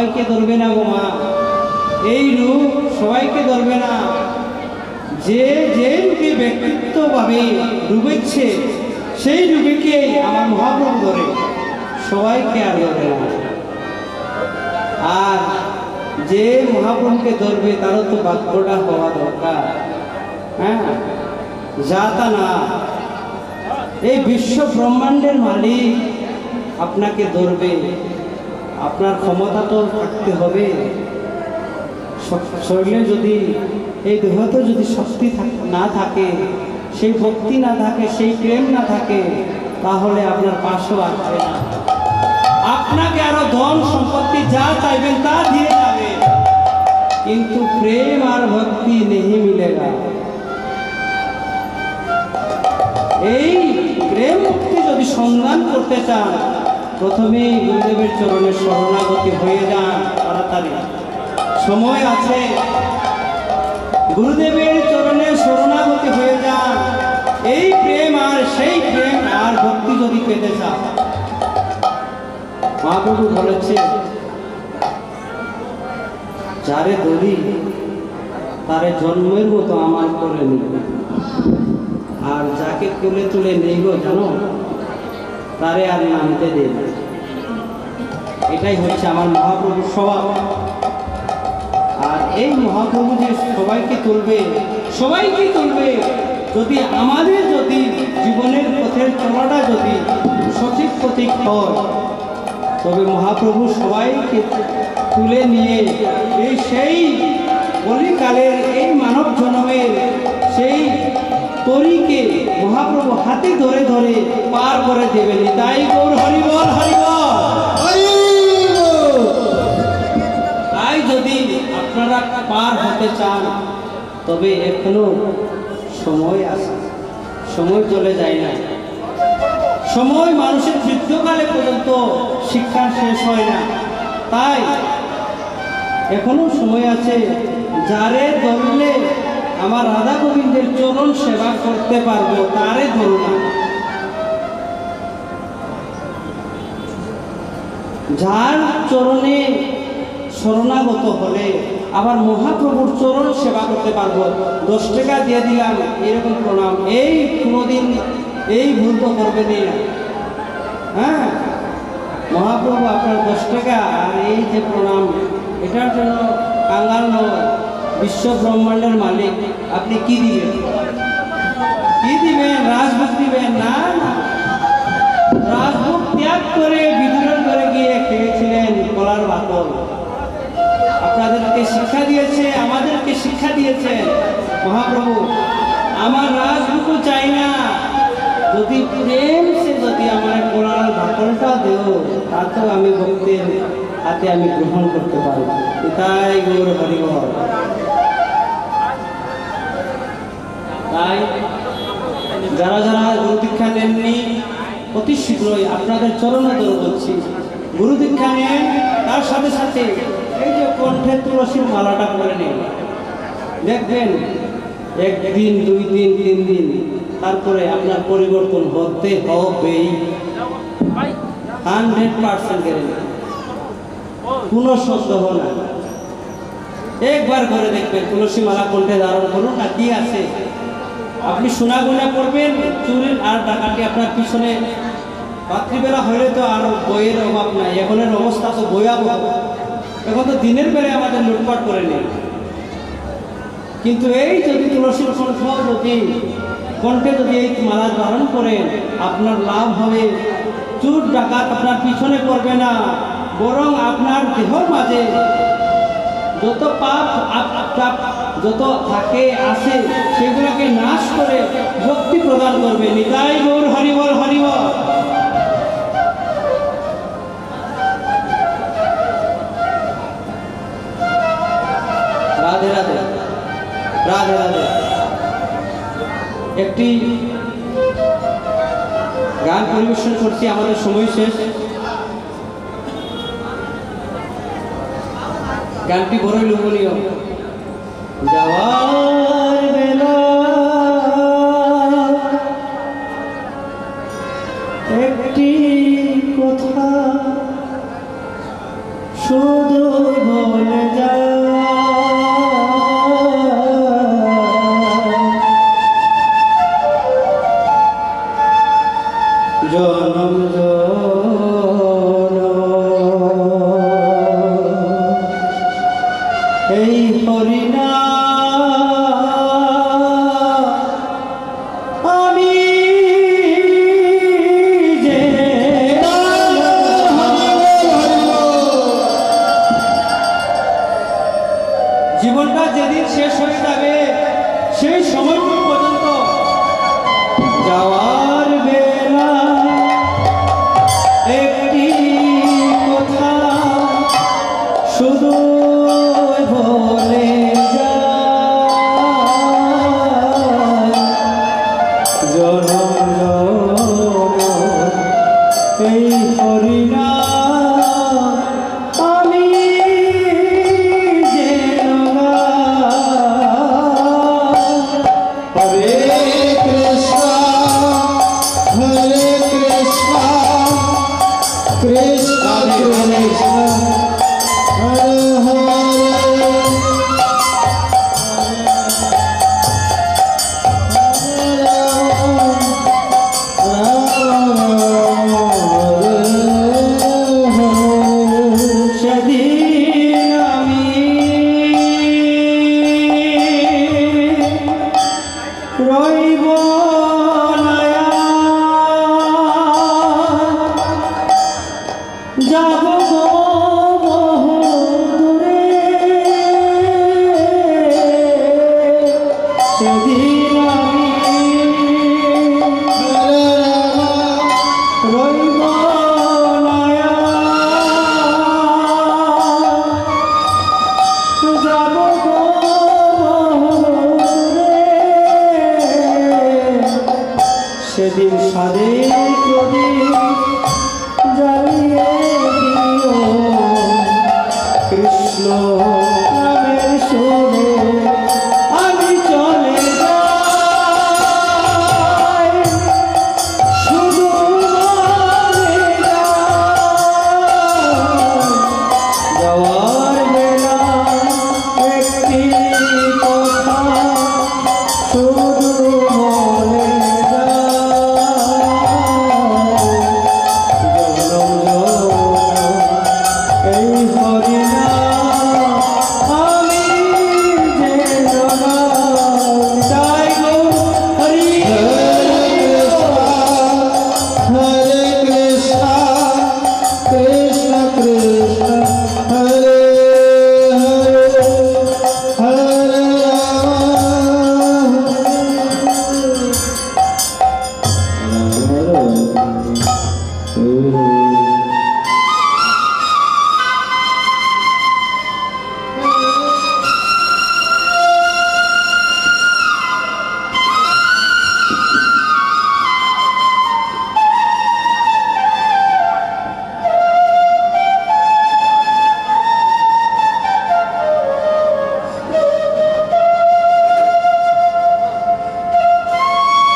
সবাইকে ধরবে না গো মা। এই রূপ সবাইকে ধরবে না। যে যে রূপে ব্যক্তিত্বভাবে ডুবেছে, সেই রূপেকে আমার মহাপ্রভু ধরে। সবাইকে আর ধরে না। আর যে মহাপ্রভুকে ধরবে, তারও তো বাক্যটা হওয়া দরকার। হ্যাঁ? যা তা না। এই বিশ্ব ব্রহ্মাণ্ডের মালিক আপনাকে ধরবে। আপনার ক্ষমতা তো থাকতে হবে। শরীরে যদি, এই দেহতে যদি শক্তি না থাকে, সেই ভক্তি না থাকে, সেই প্রেম না থাকে, তাহলে আপনার পাশও আসবে না। আপনাকে আরও ধন সম্পত্তি যা চাইবেন তা দিয়ে যাবে। কিন্তু প্রেম আর ভক্তি নেই মিলেগা এই প্রেম ভক্তি যদি সন্ধান করতে চান প্রথমেই গুরুদেবের চরণে শরণাগতি হয়ে যান তাড়াতাড়ি। সময় আছে। গুরুদেবের চরণে শরণাগতি হয়ে যান। এই প্রেম আর সেই প্রেম আর ভক্তি যদি পেতে চান। মহাপ্রভু বলেছে যারে ধরি তারে জন্মের মতো আমার করে নিবে। আর যাকে তুলে তুলে নেই গো জানো তারে আর নামতে দেব এটাই হচ্ছে আমার মহাপ্রভুর স্বভাব। আর এই মহাপ্রভু যে সবাইকে তুলবে সবাইকে তুলবে, যদি আমাদের যদি জীবনের পথের চলাটা যদি সঠিক প্রতীক হয়, তবে মহাপ্রভু সবাইকে তুলে নিয়ে এই সেই কলিকালের এই মানব জন্মের সেই তরিকে মহাপ্রভু হাতে ধরে ধরে পার করে দেবেন তাই গৌর হরিবল হরিবল তাই যদি আপনারা পার হতে চান তবে এখনও সময় আছে। সময় চলে যায় না সময় মানুষের বৃদ্ধকালে পর্যন্ত শিক্ষা শেষ হয় না। তাই এখনও সময় আছে। যারে ধরলে আমার রাধা গোবিন্দের চরণ সেবা করতে পারব, তারে না যার চরণে শরণাগত হলে আবার মহাপ্রভুর চরণ সেবা করতে পারব। দশ টাকা দিয়ে দিলাম, এরকম প্রণাম। এই কোনোদিন এই ভুল তো করবেনই না। হ্যাঁ? মহাপ্রভু আপনার দশ টাকা আর এই যে প্রণাম, এটার জন্য কাঙ্গাল নয়। বিশ্ব ব্রহ্মাণ্ডের মালিক, আপনি কি দিবেন? কি দিবেন? রাজভোগ দিবেন? না রাজভোগ ত্যাগ করে বিদ্রোহ করে গিয়ে খেয়েছিলেন কলার বাতল। আপনাদেরকে শিক্ষা দিয়েছে, আমাদেরকে শিক্ষা দিয়েছে মহাপ্রভু। আমার রাজভোগও চাই না। যদি প্রেম সে যদি আমার কলার বাতলটা দেও, তাতেও আমি ভক্তের হাতে আমি গ্রহণ করতে পারি তাই গৌর তাই যারা যারা গুরু দীক্ষা নেননি, অতি শীঘ্রই আপনাদের চরণে ধরে বলছি গুরু দীক্ষা নেন, তার সাথে সাথে এই যে কণ্ঠে তুলসীর মালাটা করে নিন। দেখবেন, একদিন, দুই দিন, তিন দিন, তারপরে আপনার পরিবর্তন হতে হবেই। হান্ড্রেড পার্সেন্ট কোনো সন্দেহ না একবার করে দেখবেন, তুলসী মালা কণ্ঠে ধারণ করুন না, কি আছে? আপনি সোনা গুনা করবেন চুরির আর ডাকাটি আপনার পিছনে। রাত্রিবেলা হলে তো আর বইয়ের অভাব নাই, এখনের অবস্থা তো ভয়াবহ। এখন তো দিনের বেলায় আমাদের লুটপাট করে নেই। কিন্তু এই যদি তুলসীর কণ্ঠ যদি, কণ্ঠে যদি এই মালা ধারণ করেন আপনার লাভ হবে। চুর, ডাকাত আপনার পিছনে পড়বে না, বরং আপনার দেহর মাঝে যত পাপ যত থাকে আসে সেগুলোকে নাশ করে ভক্তি প্রদান করবে। নিতাই গৌর হরিবল হরিবল রাধে। রাধে রাধে। একটি গান পরিবেশন করছি, আমাদের সময় শেষ। গানটি বড়ই লোভনীয়। যাওয়ার বেলা। একটি কথা শুধু জনম জ এই হরিণা আমি হরে কৃষ্ণ হরে কৃষ্ণ কৃষ্ণ কৃষ্ণ। সেদিন স্বাধীন প্রদীপ জ্বালিয়ে দিও কৃষ্ণ নামের শোনো আমি চলে যাই শুধু যাওয়ার বেলা একটি কথা শুধু